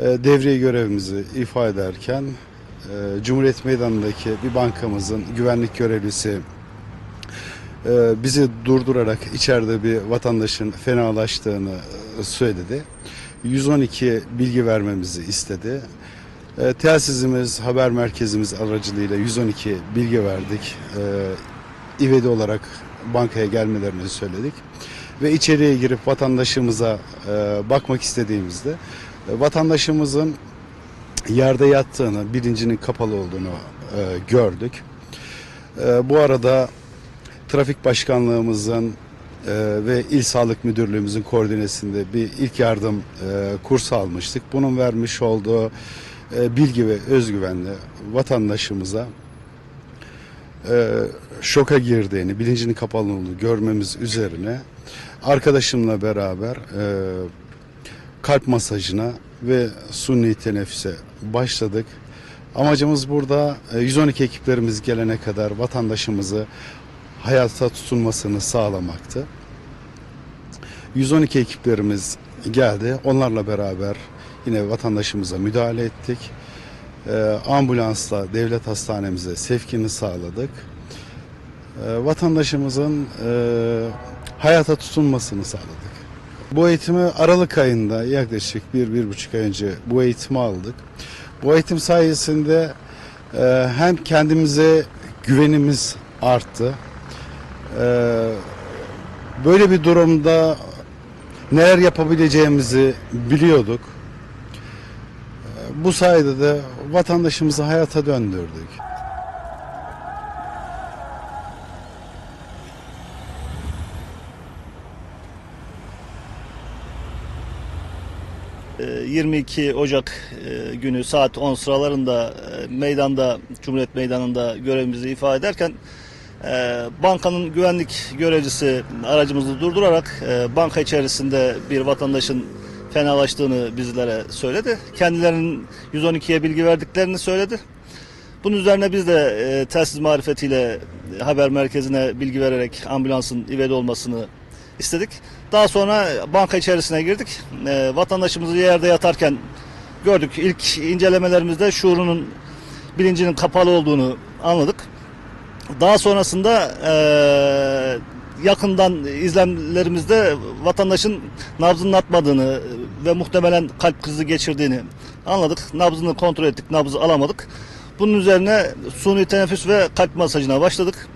e, devriye görevimizi ifa ederken e, Cumhuriyet Meydanı'ndaki bir bankamızın güvenlik görevlisi e, bizi durdurarak içeride bir vatandaşın fenalaştığını söyledi. 112 bilgi vermemizi istedi. Telsizimiz, haber merkezimiz aracılığıyla 112 bilgi verdik. İvedi olarak bankaya gelmelerini söyledik. Ve içeriye girip vatandaşımıza bakmak istediğimizde vatandaşımızın yerde yattığını, bilincinin kapalı olduğunu e, gördük. E, bu arada Trafik Başkanlığımızın e, ve İl Sağlık Müdürlüğümüzün koordinesinde bir ilk yardım e, kursu almıştık. Bunun vermiş olduğu e, bilgi ve özgüvenle vatandaşımıza e, şoka girdiğini, bilincinin kapalı olduğunu görmemiz üzerine arkadaşımla beraber e, kalp masajına ve suni teneffüse başladık. Amacımız burada e, 112 ekiplerimiz gelene kadar vatandaşımızı hayata tutunmasını sağlamaktı. 112 ekiplerimiz geldi. Onlarla beraber yine vatandaşımıza müdahale ettik. E, ambulansla devlet hastanemize sevkini sağladık. E, vatandaşımızın e, hayata tutunmasını sağladık. Bu eğitimi Aralık ayında yaklaşık bir, bir buçuk ay önce bu eğitimi aldık. Bu eğitim sayesinde e, hem kendimize güvenimiz arttı. E, böyle bir durumda neler yapabileceğimizi biliyorduk. E, bu sayede de vatandaşımızı hayata döndürdük. 22 Ocak e, günü saat 10 sıralarında e, meydanda Cumhuriyet Meydanı'nda görevimizi ifade ederken e, bankanın güvenlik görevlisi aracımızı durdurarak banka içerisinde bir vatandaşın fenalaştığını bizlere söyledi. Kendilerinin 112'ye bilgi verdiklerini söyledi. Bunun üzerine biz de telsiz marifetiyle haber merkezine bilgi vererek ambulansın ivedi olmasını istedik. Daha sonra banka içerisine girdik. E, vatandaşımızı yerde yatarken gördük. İlk incelemelerimizde şuurunun bilincinin kapalı olduğunu anladık. Daha sonrasında e, yakından izlemlerimizde vatandaşın nabzının atmadığını ve muhtemelen kalp krizi geçirdiğini anladık. Nabzını kontrol ettik, nabzı alamadık. Bunun üzerine suni teneffüs ve kalp masajına başladık.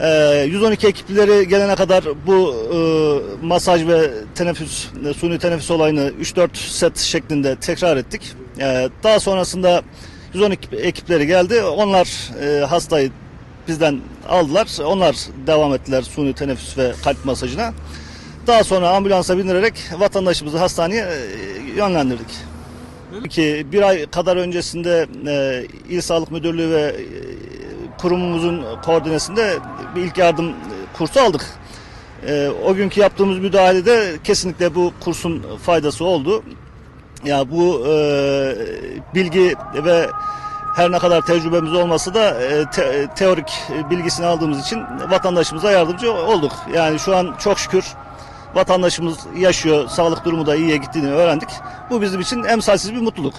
Ee, 112 ekipleri gelene kadar bu e, masaj ve teneffüs, e, suni teneffüs olayını 3-4 set şeklinde tekrar ettik. Ee, daha sonrasında 112 ekipleri geldi. Onlar e, hastayı bizden aldılar. Onlar devam ettiler suni teneffüs ve kalp masajına. Daha sonra ambulansa bindirerek vatandaşımızı hastaneye e, yönlendirdik. Ki bir ay kadar öncesinde e, İl Sağlık Müdürlüğü ve e, kurumumuzun koordinesinde bir ilk yardım e, kursu aldık. E, o günkü yaptığımız müdahalede kesinlikle bu kursun faydası oldu. Ya bu e, bilgi ve her ne kadar tecrübemiz olmasa da e, te- teorik bilgisini aldığımız için vatandaşımıza yardımcı olduk. Yani şu an çok şükür vatandaşımız yaşıyor, sağlık durumu da iyiye gittiğini öğrendik. Bu bizim için emsalsiz bir mutluluk.